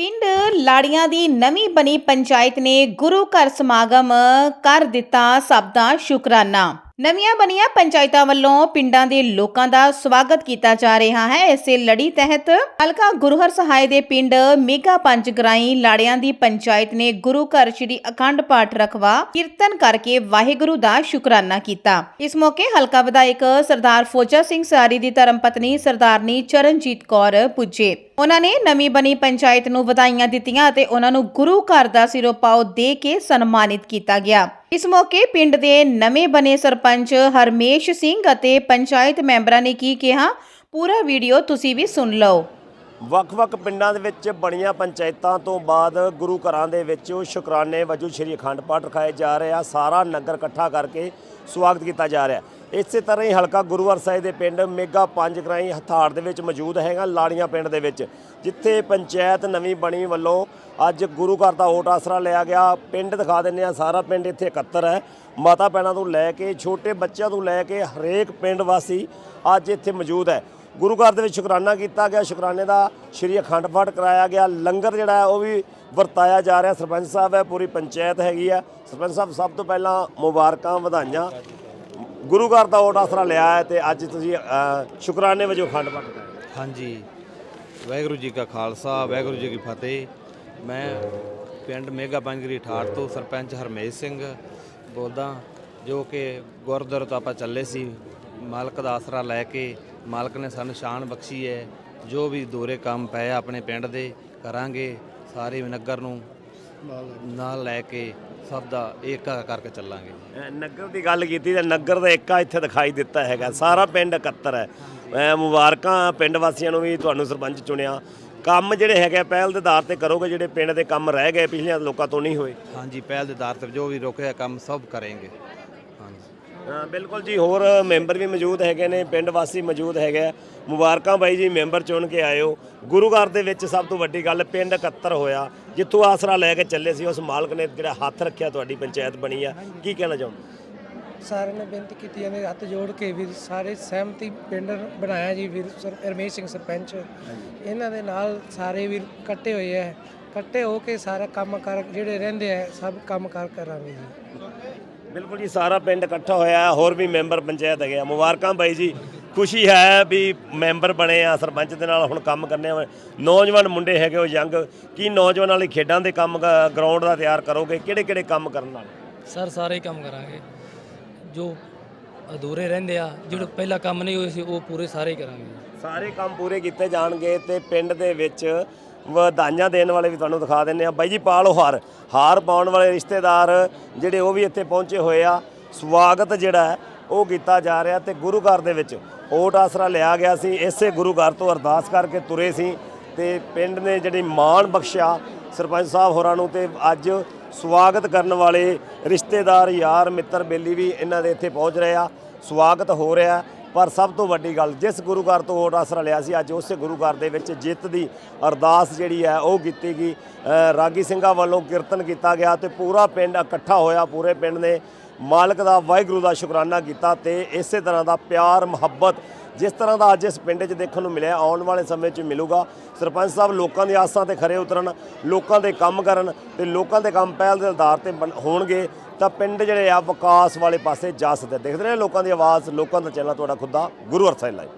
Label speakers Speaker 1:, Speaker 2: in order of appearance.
Speaker 1: ਪਿੰਡ ਲਾੜੀਆਂ ਦੀ ਨਵੀਂ ਬਣੀ ਪੰਚਾਇਤ ਨੇ ਗੁਰੂ ਘਰ ਸਮਾਗਮ ਕਰ ਦਿੱਤਾ ਸਭ ਦਾ ਸ਼ੁਕਰਾਨਾ। ਨਵੀਆਂ ਬਣੀਆਂ ਪੰਚਾਇਤਾਂ ਵੱਲੋਂ ਪਿੰਡਾਂ ਦੇ ਲੋਕਾਂ ਦਾ ਸਵਾਗਤ ਕੀਤਾ ਜਾ ਰਿਹਾ ਹੈ। ਇਸੇ ਲੜੀ ਤਹਿਤ ਹਲਕਾ ਗੁਰੂਹਰ ਸਹਾਇ ਦੇ ਪਿੰਡ ਮੇਗਾ ਪੰਜ ਲਾੜਿਆਂ ਦੀ ਪੰਚਾਇਤ ਨੇ ਗੁਰੂ ਘਰ ਸ੍ਰੀ ਅਖੰਡ ਪਾਠ ਰਖਵਾ ਕੀਰਤਨ ਕਰਕੇ ਵਾਹਿਗੁਰੂ ਦਾ ਸ਼ੁਕਰਾਨਾ ਕੀਤਾ। ਇਸ ਮੌਕੇ ਹਲਕਾ ਵਿਧਾਇਕ ਸਰਦਾਰ ਫੌਜਾ ਸਿੰਘ ਸਾਰੀ ਦੀ ਧਰਮ ਪਤਨੀ ਸਰਦਾਰਨੀ ਚਰਨਜੀਤ ਕੌਰ ਪੁੱਜੇ। ਉਹਨਾਂ ਨੇ ਨਵੀਂ ਬਣੀ ਪੰਚਾਇਤ ਨੂੰ ਵਧਾਈਆਂ ਦਿੱਤੀਆਂ ਅਤੇ ਉਹਨਾਂ ਨੂੰ ਗੁਰੂ ਘਰ ਦਾ ਸਿਰੋਪਾਓ ਦੇ ਕੇ ਸਨਮਾਨਿਤ ਕੀਤਾ ਗਿਆ। ਇਸ ਮੌਕੇ ਪਿੰਡ ਦੇ ਨਵੇਂ ਬਣੇ ਸਰਪੰਚ ਹਰਮੇਸ਼ ਸਿੰਘ ਅਤੇ ਪੰਚਾਇਤ ਮੈਂਬਰਾਂ ਨੇ ਕੀ ਕਿਹਾ? ਪੂਰਾ ਵੀਡੀਓ ਤੁਸੀਂ ਵੀ ਸੁਣ ਲਓ।
Speaker 2: ਵੱਖ-ਵੱਖ ਪਿੰਡਾਂ ਦੇ ਵਿੱਚ ਬਣੀਆਂ ਪੰਚਾਇਤਾਂ ਤੋਂ ਬਾਅਦ ਗੁਰੂ ਘਰਾਂ ਦੇ ਵਿੱਚ ਉਹ ਸ਼ੁਕਰਾਨੇ ਵਜੋਂ ਸ਼੍ਰੀ ਅਖੰਡ ਪਾਠ ਰਖਾਏ ਜਾ ਰਹੇ ਆ। ਸਾਰਾ ਨਗਰ ਇਕੱਠਾ ਕਰਕੇ ਸਵਾਗਤ ਕੀਤਾ ਜਾ ਰਿਹਾ। ਇਸੇ ਤਰ੍ਹਾਂ ਹੀ ਹਲਕਾ ਗੁਰੂਵਾਰ ਸਾਹਿਬ ਦੇ ਪਿੰਡ ਮੇਗਾ ਪੰਜ ਗ੍ਰਾਈ ਹਥਾੜ ਦੇ ਵਿੱਚ ਮੌਜੂਦ ਹੈਗਾ ਲਾੜੀਆਂ ਪਿੰਡ ਦੇ ਵਿੱਚ, ਜਿੱਥੇ ਪੰਚਾਇਤ ਨਵੀਂ ਬਣੀ ਵੱਲੋਂ ਅੱਜ ਗੁਰੂ ਘਰ ਦਾ ਓਟ ਆਸਰਾ ਲਿਆ ਗਿਆ। ਪਿੰਡ ਦਿਖਾ ਦਿੰਦੇ ਆ ਸਾਰਾ ਪਿੰਡ ਇੱਥੇ ਇਕੱਤਰ ਹੈ। ਮਾਤਾ ਪੈਣਾ ਤੋਂ ਲੈ ਕੇ ਛੋਟੇ ਬੱਚਿਆਂ ਤੋਂ ਲੈ ਕੇ ਹਰੇਕ ਪਿੰਡ ਵਾਸੀ ਅੱਜ ਇੱਥੇ ਮੌਜੂਦ ਹੈ। ਗੁਰੂ ਘਰ ਦੇ ਵਿੱਚ ਸ਼ੁਕਰਾਨਾ ਕੀਤਾ ਗਿਆ। ਸ਼ੁਕਰਾਨੇ ਦਾ ਸ਼੍ਰੀ ਅਖੰਡ ਪਾਠ ਕਰਾਇਆ ਗਿਆ। ਲੰਗਰ ਜਿਹੜਾ ਉਹ ਵੀ ਵਰਤਾਇਆ ਜਾ ਰਿਹਾ। ਸਰਪੰਚ ਸਾਹਿਬ ਹੈ, ਪੂਰੀ ਪੰਚਾਇਤ ਹੈਗੀ ਆ ਸਰਪੰਚ ਸਾਹਿਬ, ਸਭ ਤੋਂ ਪਹਿਲਾਂ ਮੁਬਾਰਕਾਂ, ਵਧਾਈਆਂ। ਗੁਰੂ ਘਰ ਦਾ ਓਟ ਆਸਰਾ ਲਿਆ ਹੈ ਤੇ ਅੱਜ ਤੁਸੀਂ ਸ਼ੁਕਰਾਨੇ ਵਜੋਂ ਅਖੰਡ ਪਾਠ ਕਰਾਇਆ।
Speaker 3: ਹਾਂਜੀ। ਵਾਹਿਗੁਰੂ ਜੀ ਕਾ ਖਾਲਸਾ, ਵਾਹਿਗੁਰੂ ਜੀ ਕੀ ਫਤਿਹ। ਮੈਂ ਪਿੰਡ ਮੇਗਾ ਪੰਜਗਰੀ ਠਾੜ ਤੋਂ ਸਰਪੰਚ ਹਰਮੇਸ਼ ਸਿੰਘ ਬੋਲਦਾ, ਜੋ ਕਿ ਗੁਰਦੁਆਰੇ ਤੋਂ ਆਪਾਂ ਚੱਲੇ ਸੀ। ਮਾਲਕ ਦਾ ਆਸਰਾ ਲੈ ਕੇ ਮਾਲਕ ਨੇ ਸਾਨੂੰ ਸ਼ਾਨ ਬਖਸ਼ੀ ਹੈ। ਜੋ ਵੀ ਦੋਰੇ ਕੰਮ ਪਏ ਆਪਣੇ ਪਿੰਡ ਦੇ ਕਰਾਂਗੇ। ਸਾਰੇ ਨਗਰ ਨੂੰ ਨਾਲ ਲੈ ਕੇ ਸਭ ਦਾ ਏਕਾ ਕਰਕੇ ਚੱਲਾਂਗੇ।
Speaker 2: ਨਗਰ ਦੀ ਗੱਲ ਕੀਤੀ ਤੇ ਨਗਰ ਦਾ ਏਕਾ ਇੱਥੇ ਦਿਖਾਈ ਦਿੱਤਾ ਹੈਗਾ। ਸਾਰਾ ਪਿੰਡ ਇਕੱਤਰ ਹੈ। ਅ, ਮੁਬਾਰਕਾਂ ਪਿੰਡ ਵਾਸੀਆਂ ਨੂੰ ਵੀ ਤੁਹਾਨੂੰ ਸਰਪੰਚ ਚੁਣਿਆ। ਕੰਮ ਜਿਹੜੇ ਹੈਗੇ ਪਹਿਲ ਦੇ ਆਧਾਰ ਤੇ ਕਰੋਗੇ ਜਿਹੜੇ ਪਿੰਡ ਦੇ ਕੰਮ ਰਹਿ ਗਏ ਪਿਛਲੀਆਂ ਲੋਕਾਂ ਤੋਂ ਨਹੀਂ ਹੋਏ।
Speaker 3: ਹਾਂਜੀ ਪਹਿਲ ਦੇ ਆਧਾਰ ਤੇ ਜੋ ਵੀ ਰੁਕਿਆ ਕੰਮ ਸਭ ਕਰਾਂਗੇ। ਹਾਂਜੀ।
Speaker 2: ਬਿਲਕੁਲ ਜੀ ਹੋਰ ਮੈਂਬਰ ਵੀ ਮੌਜੂਦ ਹੈਗੇ ਨੇ ਪਿੰਡ ਵਾਸੀ ਮੌਜੂਦ ਹੈਗੇ ਆ। ਮੁਬਾਰਕਾਂ ਬਾਈ ਜੀ ਮੈਂਬਰ ਚੁਣ ਕੇ ਆਇਓ। ਗੁਰੂ ਘਰ ਦੇ ਵਿੱਚ ਸਭ ਤੋਂ ਵੱਡੀ ਗੱਲ ਪਿੰਡ ਇਕੱਤਰ ਹੋਇਆ। ਜਿੱਥੋਂ ਆਸਰਾ ਲੈ ਕੇ ਚੱਲੇ ਸੀ ਉਸ ਮਾਲਕ ਨੇ ਜਿਹੜਾ ਹੱਥ ਰੱਖਿਆ ਤੁਹਾਡੀ ਪੰਚਾਇਤ ਬਣੀ ਆ। ਕੀ ਕਹਿਣਾ ਚਾਹੁੰਦੇ
Speaker 4: ਸਾਰਿਆਂ ਨੇ ਬੇਨਤੀ ਕੀਤੀ ਜਾਂਦੇ ਹੱਥ ਜੋੜ ਕੇ ਵੀਰ ਸਾਰੇ ਸਹਿਮਤੀ ਪਿੰਡ ਬਣਾਇਆ ਜੀ ਵੀਰ ਸਰ ਰਮੇਸ਼ ਸਿੰਘ ਸਰਪੰਚ। ਇਹਨਾਂ ਦੇ ਨਾਲ ਸਾਰੇ ਵੀਰ ਇਕੱਠੇ ਹੋਏ ਐ ਇਕੱਠੇ ਹੋ ਕੇ ਸਾਰਾ ਕੰਮ ਕਰ ਜਿਹੜੇ ਰਹਿੰਦੇ ਐ ਸਭ ਕੰਮ ਕਰ ਕਰਾਂਗੇ ਜੀ।
Speaker 2: ਬਿਲਕੁਲ ਜੀ ਸਾਰਾ ਪਿੰਡ ਇਕੱਠਾ ਹੋਇਆ ਹੈ, ਹੋਰ ਵੀ ਮੈਂਬਰ ਪੰਚਾਇਤ ਹੈਗੇ ਆ। ਮੁਬਾਰਕਾਂ ਬਾਈ ਜੀ ਖੁਸ਼ੀ ਹੈ ਵੀ ਮੈਂਬਰ ਬਣੇ ਆ ਸਰਪੰਚ ਦੇ ਨਾਲ ਹੁਣ ਕੰਮ ਕਰਨੇ ਆ। ਨੌਜਵਾਨ ਮੁੰਡੇ ਹੈਗੇ ਉਹ ਯੰਗ ਕੀ ਨੌਜਵਾਨਾਂ ਲਈ ਖੇਡਾਂ ਦੇ ਕੰਮ ਗਰਾਊਂਡ ਦਾ ਤਿਆਰ ਕਰੋਗੇ? ਕਿਹੜੇ ਕਿਹੜੇ ਕੰਮ ਕਰਨ ਵਾਲੇ
Speaker 5: ਸਰ ਸਾਰੇ ਹੀ ਕੰਮ ਕਰਾਂਗੇ। ਜੋ ਅਧੂਰੇ ਰਹਿੰਦੇ ਆ ਜਿਹੜੇ ਪਹਿਲਾਂ ਕੰਮ ਨਹੀਂ ਹੋਏ ਸੀ ਉਹ ਪੂਰੇ ਸਾਰੇ ਕਰਾਂਗੇ।
Speaker 2: ਸਾਰੇ ਕੰਮ ਪੂਰੇ ਕੀਤੇ ਜਾਣਗੇ ਤੇ ਪਿੰਡ ਦੇ ਵਿੱਚ ਵਧਾਈਆਂ ਦੇਣ ਵਾਲੇ ਵੀ ਤੁਹਾਨੂੰ ਦਿਖਾ ਦਿੰਨੇ ਆ ਬਾਈ ਜੀ, ਪਾ ਹਾਰ। ਹਾਰ ਪਾਉਣ ਵਾਲੇ ਰਿਸ਼ਤੇਦਾਰ ਜਿਹੜੇ ਉਹ ਵੀ ਇੱਥੇ ਪਹੁੰਚੇ ਹੋਏ ਆ। ਸਵਾਗਤ ਜਿਹੜਾ ਉਹ ਕੀਤਾ ਜਾ ਰਿਹਾ ਤੇ ਗੁਰੂ ਘਰ ਦੇ ਵਿੱਚ ਓਟ ਆਸਰਾ ਲਿਆ ਗਿਆ ਸੀ। ਇਸੇ ਗੁਰੂ ਘਰ ਤੋਂ ਅਰਦਾਸ ਕਰਕੇ ਤੁਰੇ ਸੀ ਤੇ ਪਿੰਡ ਨੇ ਜਿਹੜੀ ਮਾਣ ਬਖਸ਼ਿਆ ਸਰਪੰਚ ਸਾਹਿਬ ਹੋਰਾਂ ਨੂੰ ਤੇ ਅੱਜ ਸਵਾਗਤ ਕਰਨ ਵਾਲੇ ਰਿਸ਼ਤੇਦਾਰ, ਯਾਰ, ਮਿੱਤਰ, ਬੇਲੀ ਵੀ ਇਹਨਾਂ ਦੇ ਇੱਥੇ ਪਹੁੰਚ ਰਹੇ ਆ। ਸਵਾਗਤ ਹੋ ਰਿਹਾ। ਪਰ ਸਭ ਤੋਂ ਵੱਡੀ ਗੱਲ, ਜਿਸ ਗੁਰੂ ਘਰ ਤੋਂ ਹੋਰ ਆਸਰਾ ਲਿਆ ਸੀ, ਅੱਜ ਉਸੇ ਗੁਰੂ ਘਰ ਦੇ ਵਿੱਚ ਜਿੱਤ ਦੀ ਅਰਦਾਸ ਜਿਹੜੀ ਹੈ, ਉਹ ਕੀਤੀ ਗਈ। ਰਾਗੀ ਸਿੰਘਾਂ ਵੱਲੋਂ ਕੀਰਤਨ ਕੀਤਾ ਗਿਆ ਤੇ ਪੂਰਾ ਪਿੰਡ ਇਕੱਠਾ ਹੋਇਆ, ਪੂਰੇ ਪਿੰਡ ਨੇ ਮਾਲਕ ਦਾ, ਵਾਹਿਗੁਰੂ ਦਾ ਸ਼ੁਕਰਾਨਾ ਕੀਤਾ ਤੇ ਇਸੇ ਤਰ੍ਹਾਂ ਦਾ ਪਿਆਰ, ਮੁਹੱਬਤ ਜਿਸ ਤਰ੍ਹਾਂ ਦਾ ਅੱਜ ਇਸ ਪਿੰਡ 'ਚ ਦੇਖਣ ਨੂੰ ਮਿਲਿਆ, ਆਉਣ ਵਾਲੇ ਸਮੇਂ 'ਚ ਮਿਲੂਗਾ। ਸਰਪੰਚ ਸਾਹਿਬ ਲੋਕਾਂ ਦੀ ਆਸਾਂ ਤੇ ਖਰੇ ਉਤਰਨ, ਲੋਕਾਂ ਦੇ ਕੰਮ ਕਰਨ ਤੇ ਲੋਕਾਂ ਦੇ ਕੰਮ ਪਹਿਲ ਦੇ ਆਧਾਰ ਤੇ ਬਣ- ਹੋਣਗੇ, ਤਾਂ ਪਿੰਡ ਜਿਹੜੇ ਆ ਵਿਕਾਸ ਵਾਲੇ ਪਾਸੇ ਜਾ ਸਕਦੇ ਦੇਖਦੇ ਰਹੇ ਲੋਕਾਂ ਦੀ ਆਵਾਜ਼, ਲੋਕਾਂ ਦਾ ਚੈਨਲ, ਤੁਹਾਡਾ ਖੁੱਦਾ ਗੁਰੂ ਅਰਸਾਈ ਲਾਈਵ।